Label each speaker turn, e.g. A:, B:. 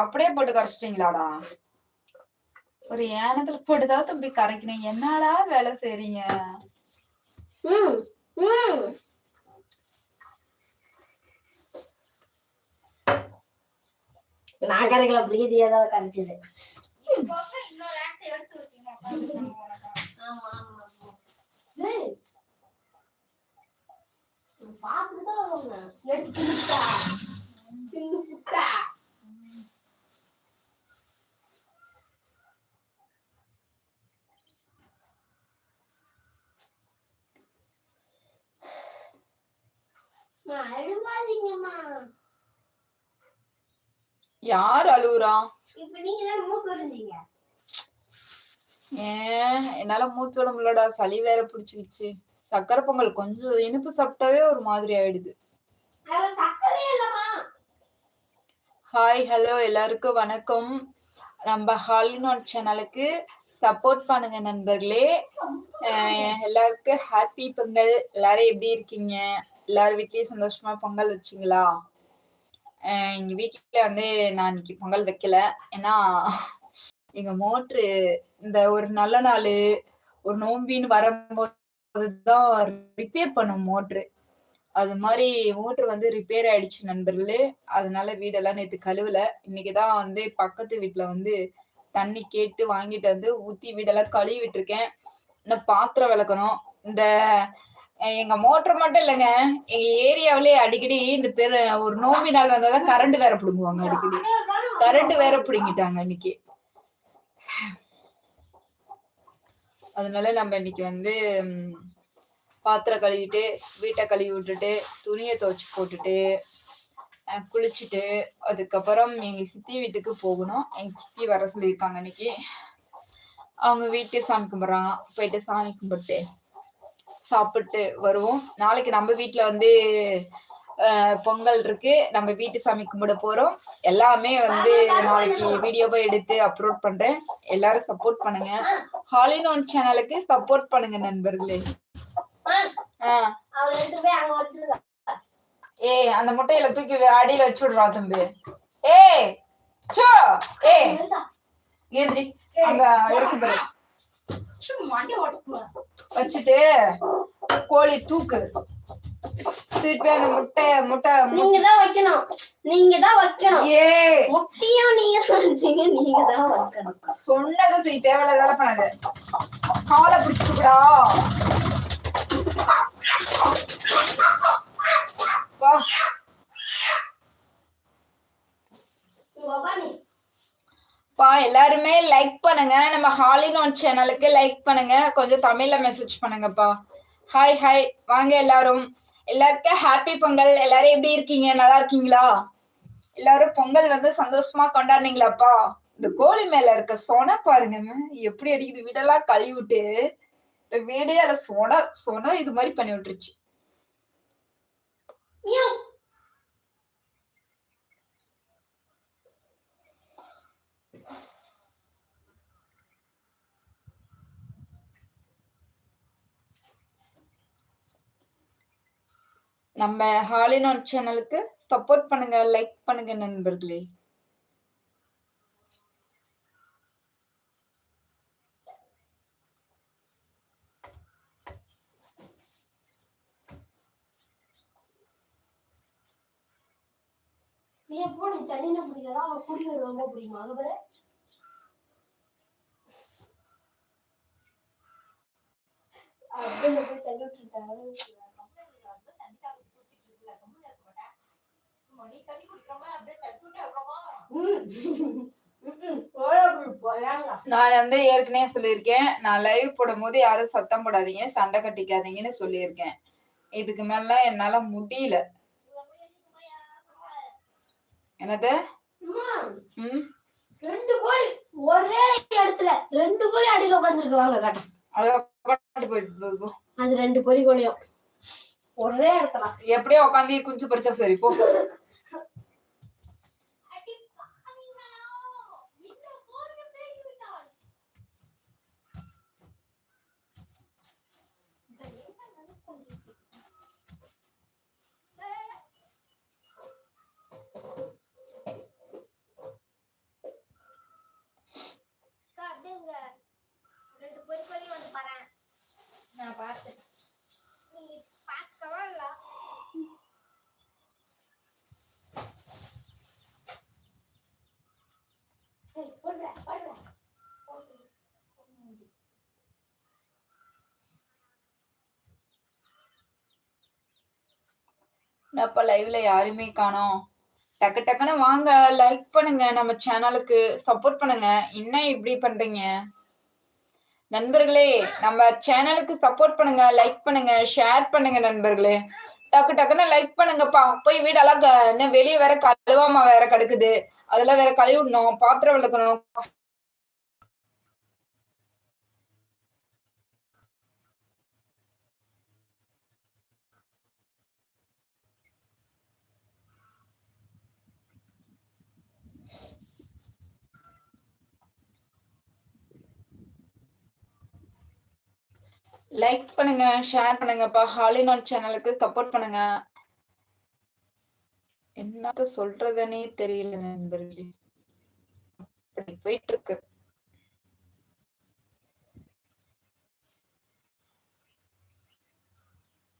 A: அப்படியே போட்டு கரைச்சிட்டீங்களாடா ஒரு ஏனத்துல போட்டுதான் தம்பி கரைக்கணும் என்னடா வேலை செய்றீங்க
B: நான் கரைக்கல பிரீதி ஏதாவது கரைச்சது பாத்துதான் எடுத்து யார் அழுவுறா இப்ப நீங்க தான் மூக்கு
A: ஏன் என்னால மூச்சு விட முடியலடா சளி வேற பிடிச்சிருச்சு சக்கரை பொங்கல் கொஞ்சம் இனிப்பு சாப்பிட்டாவே ஒரு மாதிரி ஆயிடுது இல்லமா ஹாய் ஹலோ எல்லாருக்கும் வணக்கம் நம்ம ஹாலினோட் சேனலுக்கு சப்போர்ட் பண்ணுங்க நண்பர்களே எல்லாருக்கும் ஹாப்பி பொங்கல் எல்லாரும் எப்படி இருக்கீங்க எல்லாரும் வீட்லயும் சந்தோஷமா பொங்கல் வச்சிங்களா எங்க வீட்டுல வந்து நான் இன்னைக்கு பொங்கல் வைக்கல ஏன்னா எங்க மோட்ரு இந்த ஒரு நல்ல நாள் ஒரு நோம்பின்னு வரும்போதுதான் ரிப்பேர் பண்ணும் மோட்ரு அது மாதிரி மோட்ரு வந்து ரிப்பேர் ஆயிடுச்சு நண்பர்களே அதனால வீடெல்லாம் நேற்று கழுவல இன்னைக்கு தான் வந்து பக்கத்து வீட்டில் வந்து தண்ணி கேட்டு வாங்கிட்டு வந்து ஊற்றி வீடெல்லாம் கழுவி விட்டுருக்கேன் இந்த பாத்திரம் விளக்கணும் இந்த எங்க மோட்டர் மட்டும் இல்லைங்க எங்க ஏரியாவிலே அடிக்கடி இந்த பேர் ஒரு நோம்பி நாள் வந்தாதான் கரண்ட் வேற பிடுங்குவாங்க அடிக்கடி கரண்ட் வேற பிடுங்கிட்டாங்க இன்னைக்கு அதனால நம்ம இன்னைக்கு வந்து பாத்திரம் கழுவிட்டு வீட்டை கழுவி விட்டுட்டு துணியை துவைச்சி போட்டுட்டு குளிச்சுட்டு அதுக்கப்புறம் எங்கள் சித்தி வீட்டுக்கு போகணும் எங்கள் சித்தி வர சொல்லியிருக்காங்க இன்னைக்கு அவங்க வீட்டு சாமி கும்பிட்றாங்க போயிட்டு சாமி கும்பிட்டு சாப்பிட்டு வருவோம் நாளைக்கு நம்ம வீட்டில் வந்து பொங்கல் இருக்கு நம்ம வீட்டு சாமி கும்பிட போறோம் எல்லாமே வந்து நாளைக்கு வீடியோவை எடுத்து அப்லோட் பண்றேன் எல்லாரும் சப்போர்ட் பண்ணுங்க ஹாலினோன் சேனலுக்கு சப்போர்ட் பண்ணுங்க நண்பர்களே ஏய் அந்த முட்டையில தூக்கி அடியில வச்சு விடுறா தம்பி ஏய் சோ ஏய் ஏந்திரி அங்க இருக்கு பாரு வச்சுட்டு கோழி தூக்கு திருப்பி அந்த முட்டை முட்டை
B: நீங்க தான் வைக்கணும் நீங்க தான் வைக்கணும் ஏ முட்டையும் நீங்க செஞ்சீங்க நீங்க தான் வைக்கணும்
A: சொன்னது செய் தேவையில்ல வேலை காலை பிடிச்சிட்டு எல்லாருமே லைக் பண்ணுங்க நம்ம ஹாலின் சேனலுக்கு லைக் பண்ணுங்க கொஞ்சம் தமிழ்ல மெசேஜ் பண்ணுங்கப்பா ஹாய் ஹாய் வாங்க எல்லாரும் எல்லாருக்கும் ஹாப்பி பொங்கல் எல்லாரும் எப்படி இருக்கீங்க நல்லா இருக்கீங்களா எல்லாரும் பொங்கல் வந்து சந்தோஷமா கொண்டாடுனீங்களாப்பா இந்த கோழி மேல இருக்க சொன பாருங்க எப்படி அடிக்குது வீடெல்லாம் கழுவி வீடே அதை சோனா சோனா இது மாதிரி பண்ணி விட்டுருச்சு நம்ம ஹாலின் சேனலுக்கு சப்போர்ட் பண்ணுங்க லைக் பண்ணுங்க நண்பர்களே நீ பிடிக்காதா அவன் குடிக்கிறது ரொம்ப பிடிக்கும் போய் விட்டுருக்காங்க நான் வந்து ஏற்கனவே சொல்லியிருக்கேன் நான் லைவ் போடும்போது யாரும் சத்தம் போடாதீங்க சண்டை கட்டிக்காதீங்கன்னு சொல்லியிருக்கேன் இதுக்கு மேல என்னால முடியல என்னது
B: ரெண்டு கோழி ஒரே இடத்துல ரெண்டு கோழி அடியில உட்காந்துருக்கு
A: வாங்க போயிட்டு
B: அது ரெண்டு பொறி கோழியும் ஒரே இடத்துல
A: எப்படியோ உட்காந்து குஞ்சு பறிச்சா சரி போ என்னப்பா லைவ்ல யாருமே காணோம் டக்கு டக்குன்னு வாங்க லைக் பண்ணுங்க நம்ம சேனலுக்கு சப்போர்ட் பண்ணுங்க என்ன இப்படி பண்றீங்க நண்பர்களே நம்ம சேனலுக்கு சப்போர்ட் பண்ணுங்க லைக் பண்ணுங்க ஷேர் பண்ணுங்க நண்பர்களே டக்கு டக்குன்னு லைக் பண்ணுங்கப்பா போய் வீடெல்லாம் வெளியே வேற கழுவாம வேற கிடக்குது அதெல்லாம் வேற கழுவிடணும் பாத்திரம் விளக்கணும் லைக் பண்ணுங்க ஷேர் பண்ணுங்கப்பா ஹாலின் சேனலுக்கு சப்போர்ட் பண்ணுங்க என்னத்த சொல்றதுன்னே தெரியல நண்பர்களே போயிட்டு இருக்கு